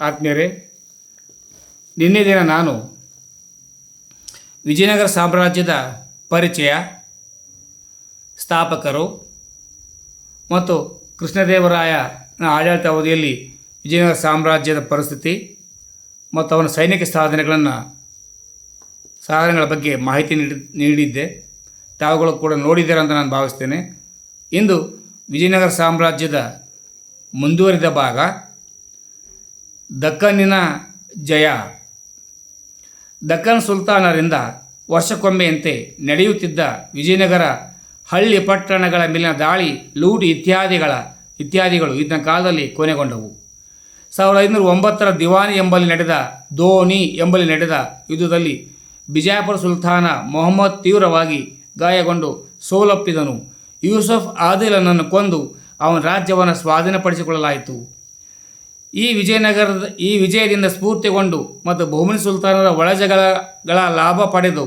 ಆತ್ಮೀಯರೇ ನಿನ್ನೆ ದಿನ ನಾನು ವಿಜಯನಗರ ಸಾಮ್ರಾಜ್ಯದ ಪರಿಚಯ, ಸ್ಥಾಪಕರು ಮತ್ತು ಕೃಷ್ಣದೇವರಾಯನ ಆಡಳಿತ ಅವಧಿಯಲ್ಲಿ ವಿಜಯನಗರ ಸಾಮ್ರಾಜ್ಯದ ಪರಿಸ್ಥಿತಿ ಮತ್ತು ಅವನ ಸೈನಿಕ ಸಾಧನೆಗಳನ್ನು, ಸಾಧನೆಗಳ ಬಗ್ಗೆ ಮಾಹಿತಿ ನೀಡಿ, ನೀಡಿದ್ದೆ. ತಾವುಗಳು ಕೂಡ ನೋಡಿದ್ದೀರ ಅಂತ ನಾನು ಭಾವಿಸ್ತೇನೆ. ಇಂದು ವಿಜಯನಗರ ಸಾಮ್ರಾಜ್ಯದ ಮುಂದುವರಿದ ಭಾಗ ದಕ್ಕನ್ನಿನ ಜಯ. ದಕ್ಕನ್ ಸುಲ್ತಾನರಿಂದ ವರ್ಷಕ್ಕೊಮ್ಮೆಯಂತೆ ನಡೆಯುತ್ತಿದ್ದ ವಿಜಯನಗರ ಹಳ್ಳಿ ಪಟ್ಟಣಗಳ ಮೇಲಿನ ದಾಳಿ, ಲೂಟಿ ಇತ್ಯಾದಿಗಳ, ಇತ್ಯಾದಿಗಳು ಇದನ್ನ ಕಾಲದಲ್ಲಿ ಕೊನೆಗೊಂಡವು. ಸಾವಿರದ ಐನೂರ ಒಂಬತ್ತರ ದಿವಾನಿ ಎಂಬಲ್ಲಿ ನಡೆದ ಧೋನಿ ಎಂಬಲ್ಲಿ ನಡೆದ ಯುದ್ಧದಲ್ಲಿ ಬಿಜಾಪುರ ಸುಲ್ತಾನ ಮೊಹಮ್ಮದ್ ತೀವ್ರವಾಗಿ ಗಾಯಗೊಂಡು ಸೋಲಪ್ಪಿದನು. ಯೂಸಫ್ ಆದಿಲನನ್ನು ಕೊಂದು ಅವನ ರಾಜ್ಯವನ್ನು ಸ್ವಾಧೀನಪಡಿಸಿಕೊಳ್ಳಲಾಯಿತು. ಈ ವಿಜಯನಗರದ, ಈ ವಿಜಯದಿಂದ ಸ್ಫೂರ್ತಿಗೊಂಡು ಮತ್ತು ಬಹುಮನಿ ಸುಲ್ತಾನರ ಒಳಜಗಳ ಲಾಭ ಪಡೆದು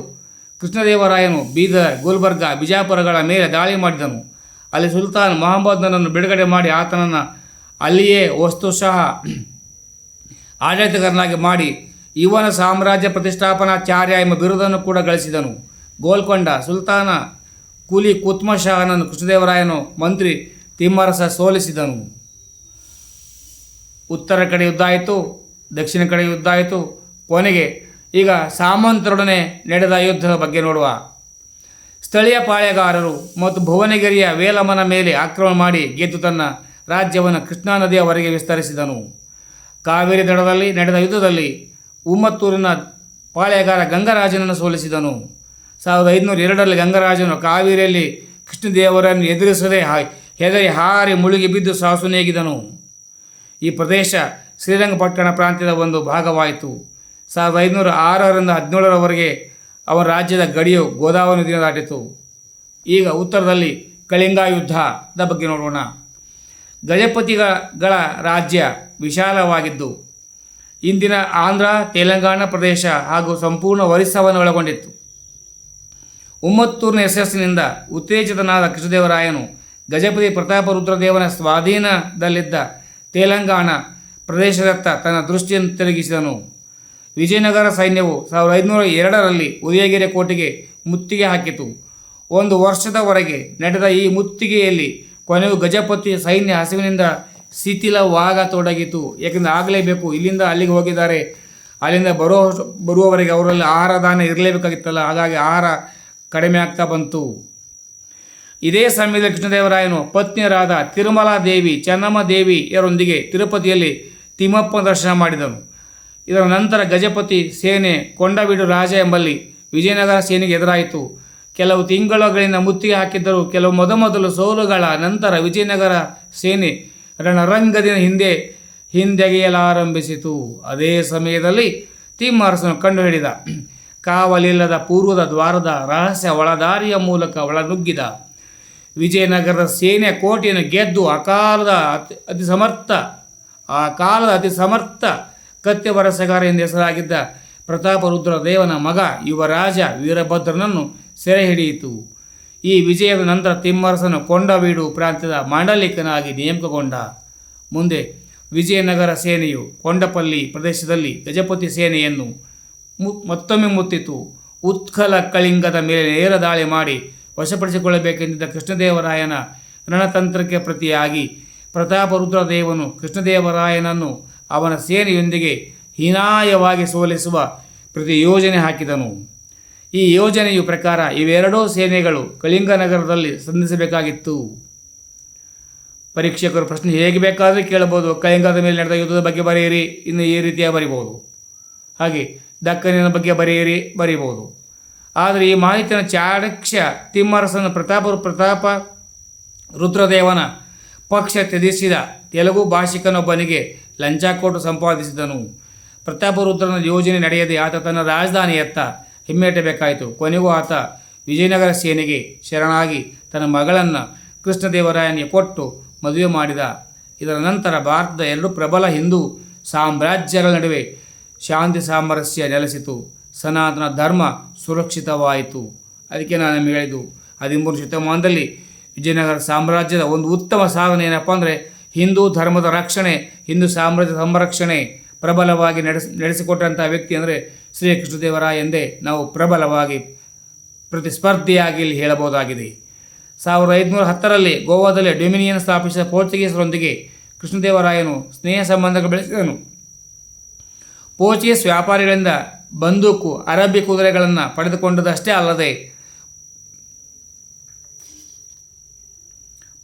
ಕೃಷ್ಣದೇವರಾಯನು ಬೀದರ್, ಗುಲ್ಬರ್ಗ, ಬಿಜಾಪುರಗಳ ಮೇಲೆ ದಾಳಿ ಮಾಡಿದನು. ಅಲ್ಲಿ ಸುಲ್ತಾನ್ ಮೊಹಮ್ಮದ್ನನ್ನು ಬಿಡುಗಡೆ ಮಾಡಿ ಆತನನ್ನು ಅಲ್ಲಿಯೇ ವಸ್ತುಶಃ ಆಡಳಿತಗಾರನಾಗಿ ಮಾಡಿ ಇವನ ಸಾಮ್ರಾಜ್ಯ ಪ್ರತಿಷ್ಠಾಪನಾಚಾರ್ಯ ಎಂಬ ಬಿರುದನ್ನು ಕೂಡ ಗಳಿಸಿದನು. ಗೋಲ್ಕೊಂಡ ಸುಲ್ತಾನ ಕೂಲಿ ಕುತ್ಮ ಶಹನನ್ನು ಕೃಷ್ಣದೇವರಾಯನು ಮಂತ್ರಿ ತಿಮ್ಮರಸ ಸೋಲಿಸಿದನು. ಉತ್ತರ ಕಡೆ ಯುದ್ಧ ಆಯಿತು, ದಕ್ಷಿಣ ಕಡೆ ಯುದ್ಧ ಆಯಿತು. ಕೊನೆಗೆ ಈಗ ಸಾಮಂತರೊಡನೆ ನಡೆದ ಯುದ್ಧದ ಬಗ್ಗೆ ನೋಡುವ. ಸ್ಥಳೀಯ ಪಾಳೆಗಾರರು ಮತ್ತು ಭುವನಗಿರಿಯ ವೇಲಮ್ಮನ ಮೇಲೆ ಆಕ್ರಮಣ ಮಾಡಿ ಗೆದ್ದು ತನ್ನ ರಾಜ್ಯವನ್ನು ಕೃಷ್ಣಾ ನದಿಯವರೆಗೆ ವಿಸ್ತರಿಸಿದನು. ಕಾವೇರಿ ದಡದಲ್ಲಿ ನಡೆದ ಯುದ್ಧದಲ್ಲಿ ಉಮ್ಮತ್ತೂರಿನ ಪಾಳೆಗಾರ ಗಂಗರಾಜನನ್ನು ಸೋಲಿಸಿದನು. ಸಾವಿರದ ಐದುನೂರ ಎರಡರಲ್ಲಿ ಗಂಗರಾಜನು ಕಾವೇರಿಯಲ್ಲಿ ಕೃಷ್ಣದೇವರನ್ನು ಎದುರಿಸದೆ ಹೆದರಿ ಹಾರಿ ಮುಳುಗಿ ಬಿದ್ದು ಸಾಸುನೇಗಿದನು ಈ ಪ್ರದೇಶ ಶ್ರೀರಂಗಪಟ್ಟಣ ಪ್ರಾಂತ್ಯದ ಒಂದು ಭಾಗವಾಯಿತು. ಸಾವಿರದ ಐದುನೂರ ಆರರಿಂದ ಹದಿನೇಳರವರೆಗೆ ಅವರ ರಾಜ್ಯದ ಗಡಿಯು ಗೋದಾವರಿ ನದಿಯನ್ನು ದಾಟಿತು. ಈಗ ಉತ್ತರದಲ್ಲಿ ಕಳಿಂಗ ಯುದ್ಧದ ಬಗ್ಗೆ ನೋಡೋಣ. ಗಜಪತಿಗಳ ರಾಜ್ಯ ವಿಶಾಲವಾಗಿದ್ದು, ಇಂದಿನ ಆಂಧ್ರ, ತೆಲಂಗಾಣ ಪ್ರದೇಶ ಹಾಗೂ ಸಂಪೂರ್ಣ ಒರಿಸ್ಸಾವನ್ನು ಒಳಗೊಂಡಿತ್ತು. ಉಮ್ಮತ್ತೂರಿನ ಯಶಸ್ಸಿನಿಂದ ಉತ್ತೇಜಿತನಾದ ಕೃಷ್ಣದೇವರಾಯನು ಗಜಪತಿ ಪ್ರತಾಪ ರುದ್ರದೇವನ ಸ್ವಾಧೀನದಲ್ಲಿದ್ದ ತೆಲಂಗಾಣ ಪ್ರದೇಶದತ್ತ ತನ್ನ ದೃಷ್ಟಿಯನ್ನು ತಿರುಗಿಸಿದನು. ವಿಜಯನಗರ ಸೈನ್ಯವು ಸಾವಿರದ ಐದುನೂರ ಎರಡರಲ್ಲಿ ಉದಯಗಿರಿ ಕೋಟೆಗೆ ಮುತ್ತಿಗೆ ಹಾಕಿತು. ಒಂದು ವರ್ಷದವರೆಗೆ ನಡೆದ ಈ ಮುತ್ತಿಗೆಯಲ್ಲಿ ಕೊನೆಯು ಗಜಪತಿ ಸೈನ್ಯ ಹಸಿವಿನಿಂದ ಶಿಥಿಲವಾಗತೊಡಗಿತು. ಏಕೆಂದರೆ ಆಗಲೇಬೇಕು, ಇಲ್ಲಿಂದ ಅಲ್ಲಿಗೆ ಹೋಗಿದ್ದಾರೆ. ಅಲ್ಲಿಂದ ಬರೋ ಬರುವವರೆಗೆ ಅವರಲ್ಲಿ ಆಹಾರ ದಾನ ಇರಲೇಬೇಕಾಗಿತ್ತಲ್ಲ, ಹಾಗಾಗಿ ಆಹಾರ ಕಡಿಮೆ ಆಗ್ತಾ ಬಂತು. ಇದೇ ಸಮಯದಲ್ಲಿ ಕೃಷ್ಣದೇವರಾಯನು ಪತ್ನಿಯರಾದ ತಿರುಮಲಾ ದೇವಿ ಚೆನ್ನಮ್ಮ ದೇವಿಯರೊಂದಿಗೆ ತಿರುಪತಿಯಲ್ಲಿ ತಿಮ್ಮಪ್ಪ ದರ್ಶನ ಮಾಡಿದನು. ಇದರ ನಂತರ ಗಜಪತಿ ಸೇನೆ ಕೊಂಡವೀಡು ರಾಜ ಎಂಬಲ್ಲಿ ವಿಜಯನಗರ ಸೇನೆಗೆ ಎದುರಾಯಿತು. ಕೆಲವು ತಿಂಗಳುಗಳಿಂದ ಮುತ್ತಿಗೆ ಹಾಕಿದ್ದರು ಕೆಲವು ಮೊದಮೊದಲು ಸೋಲುಗಳ ನಂತರ ವಿಜಯನಗರ ಸೇನೆ ರಣರಂಗದಿನ ಹಿಂದೆ ಹಿಂದೆಗೆಯಲಾರಂಭಿಸಿತು. ಅದೇ ಸಮಯದಲ್ಲಿ ತಿಮ್ಮರಸನು ಕಂಡುಹಿಡಿದ. ಕಾವಲಿಲ್ಲದ ಪೂರ್ವದ ದ್ವಾರದ ರಹಸ್ಯ ಒಳದಾರಿಯ ಮೂಲಕ ಒಳನುಗ್ಗಿದ. ವಿಜಯನಗರದ ಸೇನೆ ಕೋಟೆಯನ್ನು ಗೆದ್ದು ಅಕಾಲದ ಅತಿ ಅತಿ ಸಮರ್ಥ, ಆ ಕಾಲದ ಅತಿ ಸಮರ್ಥ ಕತ್ಯ ವರಸಗಾರ ಎಂದು ಹೆಸರಾಗಿದ್ದ ಪ್ರತಾಪರುದ್ರ ದೇವನ ಮಗ ಯುವರಾಜ ವೀರಭದ್ರನನ್ನು ಸೆರೆ ಹಿಡಿಯಿತು. ಈ ವಿಜಯದ ನಂತರ ತಿಮ್ಮರಸನು ಕೊಂಡವೀಡು ಪ್ರಾಂತ್ಯದ ಮಾಂಡಲಿಕನಾಗಿ ನೇಮಕಗೊಂಡ. ಮುಂದೆ ವಿಜಯನಗರ ಸೇನೆಯು ಕೊಂಡಪಲ್ಲಿ ಪ್ರದೇಶದಲ್ಲಿ ಗಜಪತಿ ಸೇನೆಯನ್ನು ಮತ್ತೊಮ್ಮೆ ಮುತ್ತಿತು. ಉತ್ಕಲ ಕಳಿಂಗದ ಮೇಲೆ ನೇರ ದಾಳಿ ಮಾಡಿ ವಶಪಡಿಸಿಕೊಳ್ಳಬೇಕೆಂದಿದ್ದ ಕೃಷ್ಣದೇವರಾಯನ ರಣತಂತ್ರಕ್ಕೆ ಪ್ರತಿಯಾಗಿ ಪ್ರತಾಪರುದ್ರದೇವನು ಕೃಷ್ಣದೇವರಾಯನನ್ನು ಅವನ ಸೇನೆಯೊಂದಿಗೆ ಹೀನಾಯವಾಗಿ ಸೋಲಿಸುವ ಪ್ರತಿ ಯೋಜನೆ ಹಾಕಿದನು. ಈ ಯೋಜನೆಯು ಪ್ರಕಾರ ಇವೆರಡೂ ಸೇನೆಗಳು ಕಳಿಂಗ ನಗರದಲ್ಲಿ ಸಂಧಿಸಬೇಕಾಗಿತ್ತು. ಪರೀಕ್ಷಕರು ಪ್ರಶ್ನೆ ಹೇಗೆ ಬೇಕಾದರೂ ಕೇಳಬಹುದು. ಕಳಿಂಗದ ಮೇಲೆ ನಡೆದ ಯುದ್ಧದ ಬಗ್ಗೆ ಬರೆಯಿರಿ. ಇನ್ನು ಈ ರೀತಿಯ ಬರಿಬೋದು. ಹಾಗೆ ದಕ್ಕನಿನ ಬಗ್ಗೆ ಬರೆಯಿರಿ, ಬರೀಬೋದು. ಆದರೆ ಈ ಮಾಹಿತಿಯನ್ನು ಚಾಣಕ್ಯ ತಿಮ್ಮರಸನ ಪ್ರತಾಪ ಪ್ರತಾಪ ರುದ್ರದೇವನ ಪಕ್ಷ ತ್ಯಜಿಸಿದ ತೆಲುಗು ಭಾಷಿಕನೊಬ್ಬನಿಗೆ ಲಂಚ ಕೊಟ್ಟು ಸಂಪಾದಿಸಿದನು ಪ್ರತಾಪರುದ್ರನ ಯೋಜನೆ ನಡೆಯದೆ ಆತ ತನ್ನ ರಾಜಧಾನಿಯತ್ತ ಹಿಮ್ಮೆಟ್ಟಬೇಕಾಯಿತು. ಕೊನೆಗೂ ಆತ ವಿಜಯನಗರ ಸೇನೆಗೆ ಶರಣಾಗಿ ತನ್ನ ಮಗಳನ್ನು ಕೃಷ್ಣದೇವರಾಯನಿಗೆ ಕೊಟ್ಟು ಮದುವೆ ಮಾಡಿದ. ಇದರ ನಂತರ ಭಾರತದ ಎರಡು ಪ್ರಬಲ ಹಿಂದೂ ಸಾಮ್ರಾಜ್ಯಗಳ ನಡುವೆ ಶಾಂತಿ ಸಾಮರಸ್ಯ ನೆಲೆಸಿತು. ಸನಾತನ ಧರ್ಮ ಸುರಕ್ಷಿತವಾಯಿತು. ಅದಕ್ಕೆ ನಾನು ನಿಮಗೆ ಹೇಳಿದ್ದು ಹದಿಮೂರು ಶತಮಾನದಲ್ಲಿ ವಿಜಯನಗರ ಸಾಮ್ರಾಜ್ಯದ ಒಂದು ಉತ್ತಮ ಸಾಧನೆ ಏನಪ್ಪ ಅಂದರೆ, ಹಿಂದೂ ಧರ್ಮದ ರಕ್ಷಣೆ, ಹಿಂದೂ ಸಾಮ್ರಾಜ್ಯ ಸಂರಕ್ಷಣೆ ಪ್ರಬಲವಾಗಿ ನಡೆಸಿ ನಡೆಸಿಕೊಟ್ಟಂಥ ವ್ಯಕ್ತಿ ಅಂದರೆ ಶ್ರೀ ಕೃಷ್ಣದೇವರಾಯ ಎಂದೇ ನಾವು ಪ್ರಬಲವಾಗಿ ಪ್ರತಿಸ್ಪರ್ಧಿಯಾಗಿ ಇಲ್ಲಿ ಹೇಳಬಹುದಾಗಿದೆ. ಸಾವಿರದ ಐದುನೂರ ಹತ್ತರಲ್ಲಿ ಗೋವಾದಲ್ಲಿ ಡೊಮಿನಿಯನ್ ಸ್ಥಾಪಿಸಿದ ಪೋರ್ಚುಗೀಸರೊಂದಿಗೆ ಕೃಷ್ಣದೇವರಾಯನು ಸ್ನೇಹ ಸಂಬಂಧಗಳು ಬೆಳೆಸಿದನು. ಪೋರ್ಚುಗೀಸ್ ವ್ಯಾಪಾರಿಗಳಿಂದ ಬಂದೂಕು ಅರಬ್ಬಿ ಕುದುರೆಗಳನ್ನು ಪಡೆದುಕೊಂಡದಷ್ಟೇ ಅಲ್ಲದೆ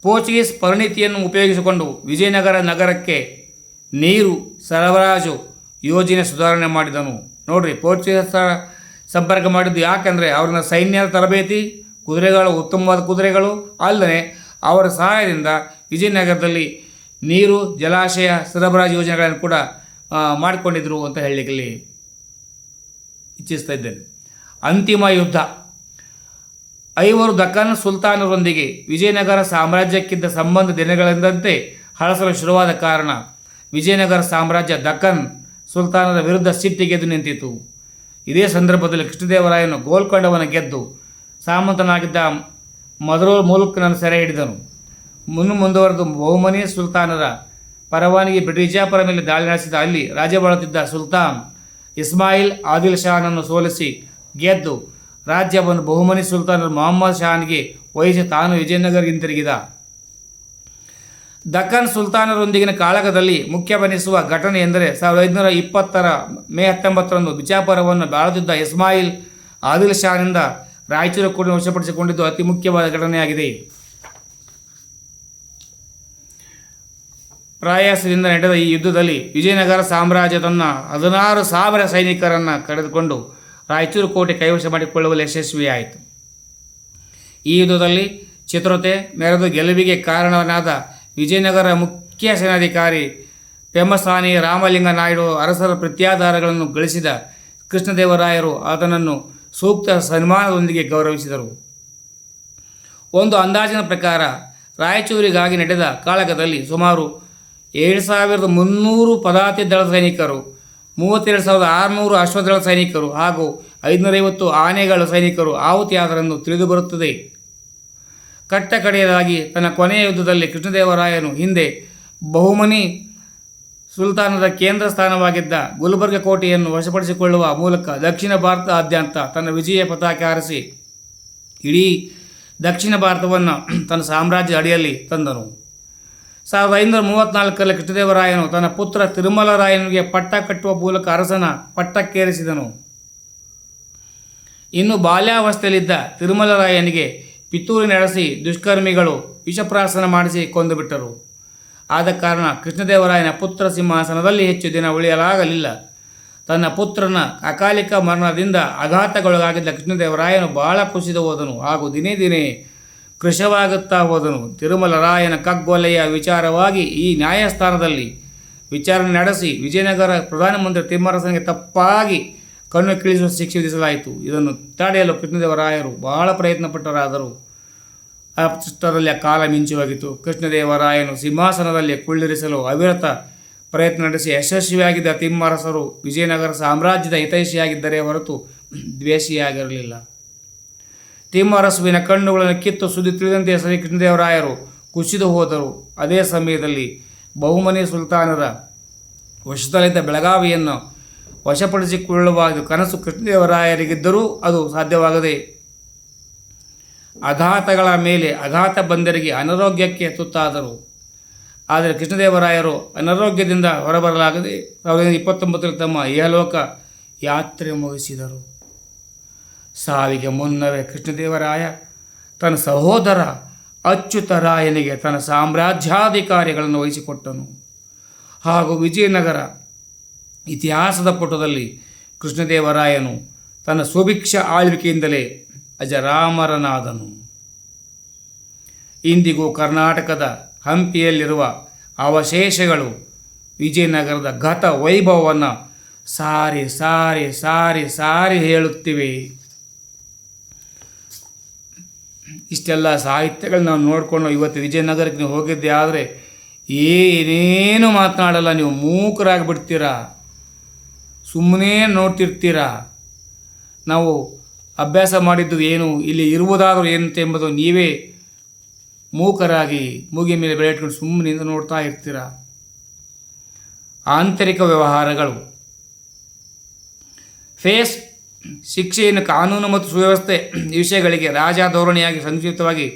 ಪೋರ್ಚುಗೀಸ್ ಪರಿಣಿತಿಯನ್ನು ಉಪಯೋಗಿಸಿಕೊಂಡು ವಿಜಯನಗರ ನಗರಕ್ಕೆ ನೀರು ಸರಬರಾಜು ಯೋಜನೆ ಸುಧಾರಣೆ ಮಾಡಿದನು. ನೋಡ್ರಿ, ಪೋರ್ಚುಗೀಸ್ ಸಂಪರ್ಕ ಮಾಡಿದ್ದು ಯಾಕೆಂದರೆ ಅವ್ರನ್ನ ಸೈನ್ಯದ ತರಬೇತಿ, ಕುದುರೆಗಳು ಉತ್ತಮವಾದ ಕುದುರೆಗಳು, ಅಲ್ಲದೆ ಅವರ ಸಹಾಯದಿಂದ ವಿಜಯನಗರದಲ್ಲಿ ನೀರು, ಜಲಾಶಯ, ಸರಬರಾಜು ಯೋಜನೆಗಳನ್ನು ಕೂಡ ಮಾಡಿಕೊಂಡಿದ್ರು ಅಂತ ಹೇಳಲಿಕ್ಕೆ ಇಚ್ಛಿಸ್ತಾ ಇದ್ದೇನೆ. ಅಂತಿಮ ಯುದ್ಧ. ಐವರು ದಕ್ಕನ್ ಸುಲ್ತಾನರೊಂದಿಗೆ ವಿಜಯನಗರ ಸಾಮ್ರಾಜ್ಯಕ್ಕಿದ್ದ ಸಂಬಂಧ ದಿನಗಳಿಂದಂತೆ ಹಳಸಲು ಶುರುವಾದ ಕಾರಣ ವಿಜಯನಗರ ಸಾಮ್ರಾಜ್ಯ ದಕ್ಕನ್ ಸುಲ್ತಾನರ ವಿರುದ್ಧ ಸಿಟ್ಟಿಗೆದ್ದು ನಿಂತಿತು. ಇದೇ ಸಂದರ್ಭದಲ್ಲಿ ಕೃಷ್ಣದೇವರಾಯನು ಗೋಲ್ಕೊಂಡವನ್ನು ಗೆದ್ದು ಸಾಮಂತನಾಗಿದ್ದ ಮದರೋಲ್ ಮುಲ್ಕ್ನನ್ನು ಸೆರೆ ಹಿಡಿದನು. ಮುನ್ನು ಮುಂದುವರೆದು ಬಹುಮನಿ ಸುಲ್ತಾನರ ಪರವಾನಗಿ ಬ್ರಿಟಿಜಾಪುರ ಮೇಲೆ ದಾಳಿ ನಡೆಸಿದ ಅಲ್ಲಿ ರಾಜ್ಯವಾಳುತ್ತಿದ್ದ ಸುಲ್ತಾನ್ ಇಸ್ಮಾಯಿಲ್ ಆದಿಲ್ ಶಾನನ್ನು ಸೋಲಿಸಿ ಗೆದ್ದು ರಾಜ್ಯವನ್ನು ಬಹುಮನಿ ಸುಲ್ತಾನರು ಮೊಹಮ್ಮದ್ ಶಾನ್ಗೆ ವಹಿಸಿ ತಾನು ವಿಜಯನಗರ ಹಿಂತಿರುಗಿದ. ದಕ್ಕನ್ ಸುಲ್ತಾನರೊಂದಿಗಿನ ಕಾಳಗದಲ್ಲಿ ಮುಖ್ಯವೆನಿಸುವ ಘಟನೆ ಎಂದರೆ ಸಾವಿರದ ಐದುನೂರ ಇಪ್ಪತ್ತರ ಮೇ ಹತ್ತೊಂಬತ್ತರಂದು ಬಿಜಾಪುರವನ್ನು ಬಾಳುತ್ತಿದ್ದ ಇಸ್ಮಾಯಿಲ್ ಆದಿಲ್ ಶಾನಿಂದ ರಾಯಚೂರು ಕೂಡ ವಶಪಡಿಸಿಕೊಂಡಿದ್ದು ಅತಿ ಮುಖ್ಯವಾದ ಘಟನೆಯಾಗಿದೆ. ಪ್ರಯಾಸದಿಂದ ನಡೆದ ಈ ಯುದ್ಧದಲ್ಲಿ ವಿಜಯನಗರ ಸಾಮ್ರಾಜ್ಯ ತನ್ನ ಹದಿನಾರು ಸಾವಿರ ಸೈನಿಕರನ್ನು ಕರೆದುಕೊಂಡು ರಾಯಚೂರು ಕೋಟೆ ಕೈವಶ ಮಾಡಿಕೊಳ್ಳುವಲ್ಲಿ ಯಶಸ್ವಿಯಾಯಿತು. ಈ ಯುದ್ಧದಲ್ಲಿ ಚಿತ್ರತೆ, ಮೆರೆದು ಗೆಲುವಿಗೆ ಕಾರಣನಾದ ವಿಜಯನಗರ ಮುಖ್ಯ ಸೇನಾಧಿಕಾರಿ ಪೆಮ್ಮಸಾನಿ ರಾಮಲಿಂಗ ನಾಯ್ಡು ಅರಸರ ಪ್ರತ್ಯಾಧಾರಗಳನ್ನು ಗಳಿಸಿದ ಕೃಷ್ಣದೇವರಾಯರು ಆತನನ್ನು ಸೂಕ್ತ ಸನ್ಮಾನದೊಂದಿಗೆ ಗೌರವಿಸಿದರು. ಒಂದು ಅಂದಾಜಿನ ಪ್ರಕಾರ ರಾಯಚೂರಿಗಾಗಿ ನಡೆದ ಕಾಳಗದಲ್ಲಿ ಸುಮಾರು ಏಳು ಸಾವಿರದ ಮುನ್ನೂರು ಪದಾತಿ ದಳ ಸೈನಿಕರು, ಮೂವತ್ತೆರಡು ಸಾವಿರದ ಆರುನೂರು ಅಶ್ವದಳ ಸೈನಿಕರು ಹಾಗೂ ಐದುನೂರೈವತ್ತು ಆನೆಗಳ ಸೈನಿಕರು ಆಹುತಿಯಾದರೆಂದು ತಿಳಿದುಬರುತ್ತದೆ ಕಟ್ಟ ಕಡೆಯದಾಗಿ ತನ್ನ ಕೊನೆಯ ಯುದ್ಧದಲ್ಲಿ ಕೃಷ್ಣದೇವರಾಯನು ಹಿಂದೆ ಬಹುಮನಿ ಸುಲ್ತಾನದ ಕೇಂದ್ರ ಸ್ಥಾನವಾಗಿದ್ದ ಗುಲ್ಬರ್ಗ ಕೋಟೆಯನ್ನು ವಶಪಡಿಸಿಕೊಳ್ಳುವ ಮೂಲಕ ದಕ್ಷಿಣ ಭಾರತದಾದ್ಯಂತ ತನ್ನ ವಿಜಯ ಪತಾಕೆ ಹಾರಿಸಿ, ಇಡೀ ದಕ್ಷಿಣ ಭಾರತವನ್ನು ತನ್ನ ಸಾಮ್ರಾಜ್ಯ ಅಡಿಯಲ್ಲಿ ತಂದನು. ಸಾವಿರದ ಐನೂರ ಮೂವತ್ತ್ನಾಲ್ಕರಲ್ಲಿ ಕೃಷ್ಣದೇವರಾಯನು ತನ್ನ ಪುತ್ರ ತಿರುಮಲರಾಯನಿಗೆ ಪಟ್ಟ ಕಟ್ಟುವ ಮೂಲಕ ಅರಸನ ಪಟ್ಟಕ್ಕೇರಿಸಿದನು ಇನ್ನು ಬಾಲ್ಯಾವಸ್ಥೆಯಲ್ಲಿದ್ದ ತಿರುಮಲರಾಯನಿಗೆ ಪಿತೂರಿ ನಡೆಸಿ ದುಷ್ಕರ್ಮಿಗಳು ವಿಷಪ್ರಾಸನ ಮಾಡಿಸಿ ಕೊಂದುಬಿಟ್ಟರು. ಆದ ಕಾರಣ ಕೃಷ್ಣದೇವರಾಯನ ಪುತ್ರ ಸಿಂಹಾಸನದಲ್ಲಿ ಹೆಚ್ಚು ದಿನ ಉಳಿಯಲಾಗಲಿಲ್ಲ. ತನ್ನ ಪುತ್ರನ ಅಕಾಲಿಕ ಮರಣದಿಂದ ಆಘಾತಗೊಳಗಾಗಿದ್ದ ಕೃಷ್ಣದೇವರಾಯನು ಬಹಳ ಕುಸಿದು ಹೋದನು. ಹಾಗೂ ದಿನೇ ದಿನೇ ಕೃಶವಾಗುತ್ತಾ ಹೋದನು. ತಿರುಮಲರಾಯನ ಕಗ್ಗೊಲೆಯ ವಿಚಾರವಾಗಿ ಈ ನ್ಯಾಯಸ್ಥಾನದಲ್ಲಿ ವಿಚಾರಣೆ ನಡೆಸಿ ವಿಜಯನಗರ ಪ್ರಧಾನಮಂತ್ರಿ ತಿಮ್ಮರಸನಿಗೆ ತಪ್ಪಾಗಿ ಕಣ್ಣು ಕಿಳಿಸುವ ಶಿಕ್ಷೆ ವಿಧಿಸಲಾಯಿತು. ಇದನ್ನು ತಡೆಯಲು ಕೃಷ್ಣದೇವರಾಯರು ಬಹಳ ಪ್ರಯತ್ನಪಟ್ಟರಾದರು. ಅಷ್ಟರಲ್ಲಿ ಕಾಲ ಮಿಂಚುವಾಗಿತ್ತು ಕೃಷ್ಣದೇವರಾಯನು ಸಿಂಹಾಸನದಲ್ಲಿ ಕುಳ್ಳಿರಿಸಲು ಅವಿರತ ಪ್ರಯತ್ನ ನಡೆಸಿ ಯಶಸ್ವಿಯಾಗಿದ್ದ ತಿಮ್ಮರಸರು ವಿಜಯನಗರ ಸಾಮ್ರಾಜ್ಯದ ಹಿತೈಷಿಯಾಗಿದ್ದರೆ ಹೊರತು ದ್ವೇಷಿಯಾಗಿರಲಿಲ್ಲ. ತಿಮ್ಮರಸುವಿನ ಕಣ್ಣುಗಳನ್ನು ಕಿತ್ತು ಸುದ್ದಿ ತಿಳಿದಂತೆ ಶ್ರೀ ಕೃಷ್ಣದೇವರಾಯರು ಕುಸಿದು ಹೋದರು. ಅದೇ ಸಮಯದಲ್ಲಿ ಬಹುಮನಿ ಸುಲ್ತಾನರ ವಶದಲ್ಲಿದ್ದ ಬೆಳಗಾವಿಯನ್ನು ವಶಪಡಿಸಿಕೊಳ್ಳುವ ಕನಸು ಕೃಷ್ಣದೇವರಾಯರಿಗಿದ್ದರೂ ಅದು ಸಾಧ್ಯವಾಗದೆ ಅಘಾತಗಳ ಮೇಲೆ ಅಘಾತ ಬಂದರಿಗೆ ಅನಾರೋಗ್ಯಕ್ಕೆ ತುತ್ತಾದರು. ಆದರೆ ಕೃಷ್ಣದೇವರಾಯರು ಅನಾರೋಗ್ಯದಿಂದ ಹೊರಬರಲಾಗದೆ ಸಾವಿರದ ಇಪ್ಪತ್ತೊಂಬತ್ತರಲ್ಲಿ ತಮ್ಮ ಇಹಲೋಕ ಯಾತ್ರೆ ಮುಗಿಸಿದರು. ಸಾವಿಗೆ ಮುನ್ನವೇ ಕೃಷ್ಣದೇವರಾಯ, ತನ್ನ ಸಹೋದರ ಅಚ್ಯುತರಾಯನಿಗೆ ತನ್ನ ಸಾಮ್ರಾಜ್ಯಾಧಿಕಾರಿಗಳನ್ನು ವಹಿಸಿಕೊಟ್ಟನು. ಹಾಗೂ ವಿಜಯನಗರ ಇತಿಹಾಸದ ಪುಟದಲ್ಲಿ ಕೃಷ್ಣದೇವರಾಯನು ತನ್ನ ಸುಭಿಕ್ಷ ಆಳ್ವಿಕೆಯಿಂದಲೇ ಅಜರಾಮರನಾದನು. ಇಂದಿಗೂ ಕರ್ನಾಟಕದ ಹಂಪಿಯಲ್ಲಿರುವ ಅವಶೇಷಗಳು ವಿಜಯನಗರದ ಗತ ವೈಭವವನ್ನು ಸಾರಿ ಸಾರಿ ಸಾರಿ ಸಾರಿ ಹೇಳುತ್ತಿವೆ. ಇಷ್ಟೆಲ್ಲ ಸಾಹಿತ್ಯಗಳು ನಾವು ನೋಡಿಕೊಂಡು ಇವತ್ತು ವಿಜಯನಗರಕ್ಕೆ ನೀವು ಹೋಗಿದ್ದೆ ಆದರೆ ಏನೇನು ಮಾತನಾಡಲ್ಲ, ನೀವು ಮೂಕರಾಗಿ ಬಿಡ್ತೀರಾ ಸುಮ್ಮನೆ ನೋಡ್ತಿರ್ತೀರಾ? ನಾವು ಅಭ್ಯಾಸ ಮಾಡಿದ್ದು ಏನು, ಇಲ್ಲಿ ಇರುವುದಾದರೂ ಏನಂತ ಎಂಬುದು ನೀವೇ ಮೂಕರಾಗಿ ಮೂಗಿ ಮೇಲೆ ಬೆಳೆ ಇಟ್ಕೊಂಡು ಸುಮ್ಮನೆ ನೋಡ್ತಾ ಇರ್ತೀರ? ಆಂತರಿಕ ವ್ಯವಹಾರಗಳು. ಫೇಸ್ ಶಿಕ್ಷೆಯನ್ನು ಕಾನೂನು ಮತ್ತು ಸುವ್ಯವಸ್ಥೆ ವಿಷಯಗಳಿಗೆ ರಾಜ ಧೋರಣೆಯಾಗಿ ಸಂಕ್ಷಿಪ್ತವಾಗಿ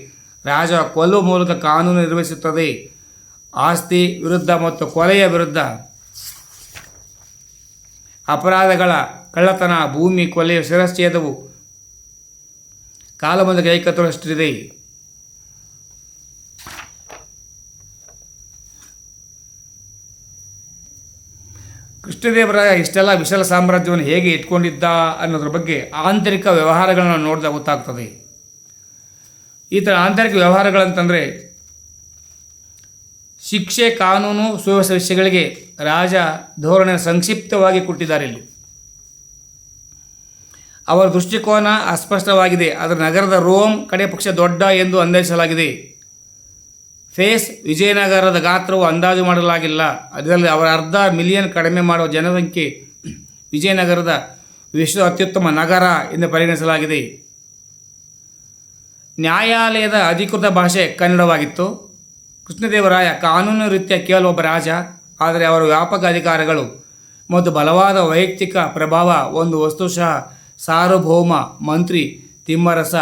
ರಾಜ ಕೊಲ್ಲುವ ಮೂಲಕ ಕಾನೂನು ನಿರ್ವಹಿಸುತ್ತದೆ. ಆಸ್ತಿ ವಿರುದ್ಧ ಮತ್ತು ಕೊಲೆಯ ವಿರುದ್ಧ ಅಪರಾಧಗಳ ಕಳ್ಳತನ, ಭೂಮಿ ಕೊಲೆಯ ಶಿರಶ್ಚೇದವು ಕಾಲಮಂದ ಕೈಕತ್ತುವಷ್ಟಿದೆ ಕೃಷ್ಣದೇವರಾಯ ಇಷ್ಟೆಲ್ಲ ವಿಶಾಲ ಸಾಮ್ರಾಜ್ಯವನ್ನು ಹೇಗೆ ಇಟ್ಕೊಂಡಿದ್ದ ಅನ್ನೋದ್ರ ಬಗ್ಗೆ ಆಂತರಿಕ ವ್ಯವಹಾರಗಳನ್ನು ನೋಡಿದಾಗ ಗೊತ್ತಾಗ್ತದೆ. ಈ ಥರ ಆಂತರಿಕ ವ್ಯವಹಾರಗಳಂತಂದರೆ, ಶಿಕ್ಷೆ, ಕಾನೂನು, ಸುವ್ಯವಸ್ಥೆ ವಿಷಯಗಳಿಗೆ ರಾಜ ಧೋರಣೆ ಸಂಕ್ಷಿಪ್ತವಾಗಿ ಕೊಟ್ಟಿದ್ದಾರೆ ಇಲ್ಲಿ. ಅವರ ದೃಷ್ಟಿಕೋನ ಅಸ್ಪಷ್ಟವಾಗಿದೆ. ಆದರೆ ನಗರದ ರೋಮ್ ಕಡೆ ಪಕ್ಷ ದೊಡ್ಡ ಎಂದು ಅಂದಾಜಿಸಲಾಗಿದೆ. ಫೇಸ್ ವಿಜಯನಗರದ ಗಾತ್ರವು ಅಂದಾಜು ಮಾಡಲಾಗಿಲ್ಲ. ಅದರಲ್ಲಿ ಅವರ ಅರ್ಧ ಮಿಲಿಯನ್ ಕಡಿಮೆ ಮಾಡುವ ಜನಸಂಖ್ಯೆ ವಿಜಯನಗರದ ವಿಶ್ವದ ಅತ್ಯುತ್ತಮ ನಗರ ಎಂದು ಪರಿಗಣಿಸಲಾಗಿದೆ. ನ್ಯಾಯಾಲಯದ ಅಧಿಕೃತ ಭಾಷೆ ಕನ್ನಡವಾಗಿತ್ತು. ಕೃಷ್ಣದೇವರಾಯ ಕಾನೂನು ರೀತ್ಯ ಕೇವಲ ಒಬ್ಬ ರಾಜ, ಆದರೆ ಅವರ ವ್ಯಾಪಕ ಅಧಿಕಾರಗಳು ಮತ್ತು ಬಲವಾದ ವೈಯಕ್ತಿಕ ಪ್ರಭಾವ ಒಂದು ವಸ್ತುಶಃ ಸಾರ್ವಭೌಮ ಮಂತ್ರಿ ತಿಮ್ಮರಸ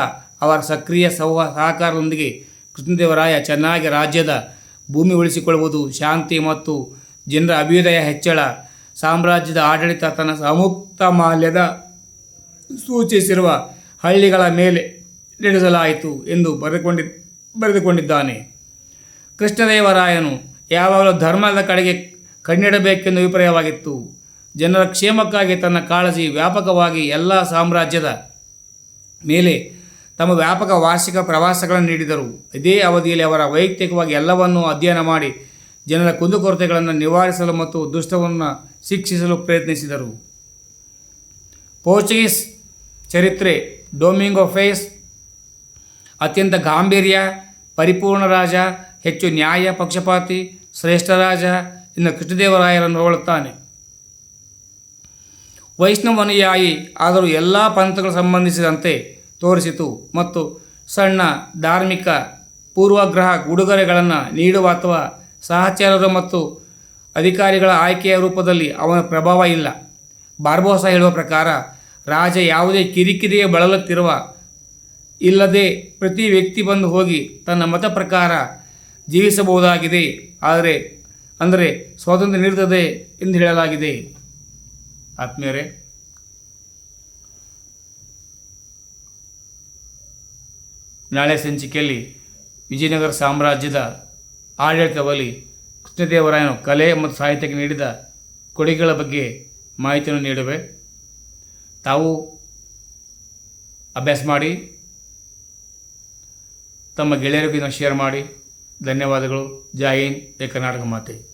ಅವರ ಸಕ್ರಿಯ ಸಹ ಸಹಕಾರದೊಂದಿಗೆ ಕೃಷ್ಣದೇವರಾಯ ಚೆನ್ನಾಗಿ ರಾಜ್ಯದ ಭೂಮಿ ಉಳಿಸಿಕೊಳ್ಳುವುದು ಶಾಂತಿ ಮತ್ತು ಜನರ ಅಭ್ಯುದಯ ಹೆಚ್ಚಳ. ಸಾಮ್ರಾಜ್ಯದ ಆಡಳಿತ ತನ್ನ ಸಮುಕ್ತ ಮಾಲ್ಯದ ಸೂಚಿಸಿರುವ ಹಳ್ಳಿಗಳ ಮೇಲೆ ನಡೆಸಲಾಯಿತು ಎಂದು ಬರೆದುಕೊಂಡಿ, ಬರೆದುಕೊಂಡಿದ್ದಾನೆ. ಕೃಷ್ಣದೇವರಾಯನು ಯಾವಾಗಲೂ ಧರ್ಮದ ಕಡೆಗೆ ಕಣ್ಣಿಡಬೇಕೆಂದು ಅಭಿಪ್ರಾಯವಾಗಿತ್ತು. ಜನರ ಕ್ಷೇಮಕ್ಕಾಗಿ ತನ್ನ ಕಾಳಜಿ ವ್ಯಾಪಕವಾಗಿ ಎಲ್ಲ ಸಾಮ್ರಾಜ್ಯದ ಮೇಲೆ ತಮ್ಮ ವ್ಯಾಪಕ ವಾರ್ಷಿಕ ಪ್ರವಾಸಗಳನ್ನು ನೀಡಿದರು. ಇದೇ ಅವಧಿಯಲ್ಲಿ ಅವರ ವೈಯಕ್ತಿಕವಾಗಿ ಎಲ್ಲವನ್ನೂ ಅಧ್ಯಯನ ಮಾಡಿ ಜನರ ಕುಂದುಕೊರತೆಗಳನ್ನು ನಿವಾರಿಸಲು ಮತ್ತು ದುಷ್ಟವನ್ನು ಶಿಕ್ಷಿಸಲು ಪ್ರಯತ್ನಿಸಿದರು. ಪೋರ್ಚುಗೀಸ್ ಚರಿತ್ರೆ, ಡೊಮಿಂಗೋ ಫೇಸ್, ಅತ್ಯಂತ ಗಾಂಭೀರ್ಯ, ಪರಿಪೂರ್ಣ ರಾಜ, ಹೆಚ್ಚು ನ್ಯಾಯ ಪಕ್ಷಪಾತಿ, ಶ್ರೇಷ್ಠ ರಾಜ ಇನ್ನು ಕೃಷ್ಣದೇವರಾಯರನ್ನು ಹೊಗಳುತ್ತಾನೆ. ವೈಷ್ಣವನುಯಾಯಿ ಆದರೂ ಎಲ್ಲ ಪಂಥಗಳು ಸಂಬಂಧಿಸಿದಂತೆ ತೋರಿಸಿತು ಮತ್ತು ಸಣ್ಣ ಧಾರ್ಮಿಕ ಪೂರ್ವಗ್ರಹ ಉಡುಗೊರೆಗಳನ್ನು ನೀಡುವ ಅಥವಾ ಸಹಚರರು ಮತ್ತು ಅಧಿಕಾರಿಗಳ ಆಯ್ಕೆಯ ರೂಪದಲ್ಲಿ ಅವನ ಪ್ರಭಾವ ಇಲ್ಲ. ಬಾರ್ಬೋಸ ಹೇಳುವ ಪ್ರಕಾರ, ರಾಜ ಯಾವುದೇ ಕಿರಿಕಿರಿಯ ಬಳಲುತ್ತಿರುವ ಇಲ್ಲದೆ ಪ್ರತಿ ವ್ಯಕ್ತಿ ಬಂದು ಹೋಗಿ ತನ್ನ ಮತ ಪ್ರಕಾರ ಜೀವಿಸಬಹುದಾಗಿದೆ. ಆದರೆ, ಅಂದರೆ ಸ್ವಾತಂತ್ರ್ಯ ನೀಡುತ್ತದೆ ಎಂದು ಹೇಳಲಾಗಿದೆ. ಆತ್ಮೀಯರೇ ನಾಳೆ ಸಂಚಿಕೆಯಲ್ಲಿ ವಿಜಯನಗರ ಸಾಮ್ರಾಜ್ಯದ ಆಡಳಿತದಲ್ಲಿ ಕೃಷ್ಣದೇವರಾಯನು ಕಲೆ ಮತ್ತು ಸಾಹಿತ್ಯಕ್ಕೆ ನೀಡಿದ ಕೊಡುಗೆಗಳ ಬಗ್ಗೆ ಮಾಹಿತಿಯನ್ನು ನೀಡುವೆ. ತಾವು ಅಭ್ಯಾಸ ಮಾಡಿ, ತಮ್ಮ ಗೆಳೆಯರಿಗೂ ಶೇರ್ ಮಾಡಿ. ಧನ್ಯವಾದಗಳು. ಜೈ ಹಿಂದ್. ಕರ್ನಾಟಕ ಮಾತೆ.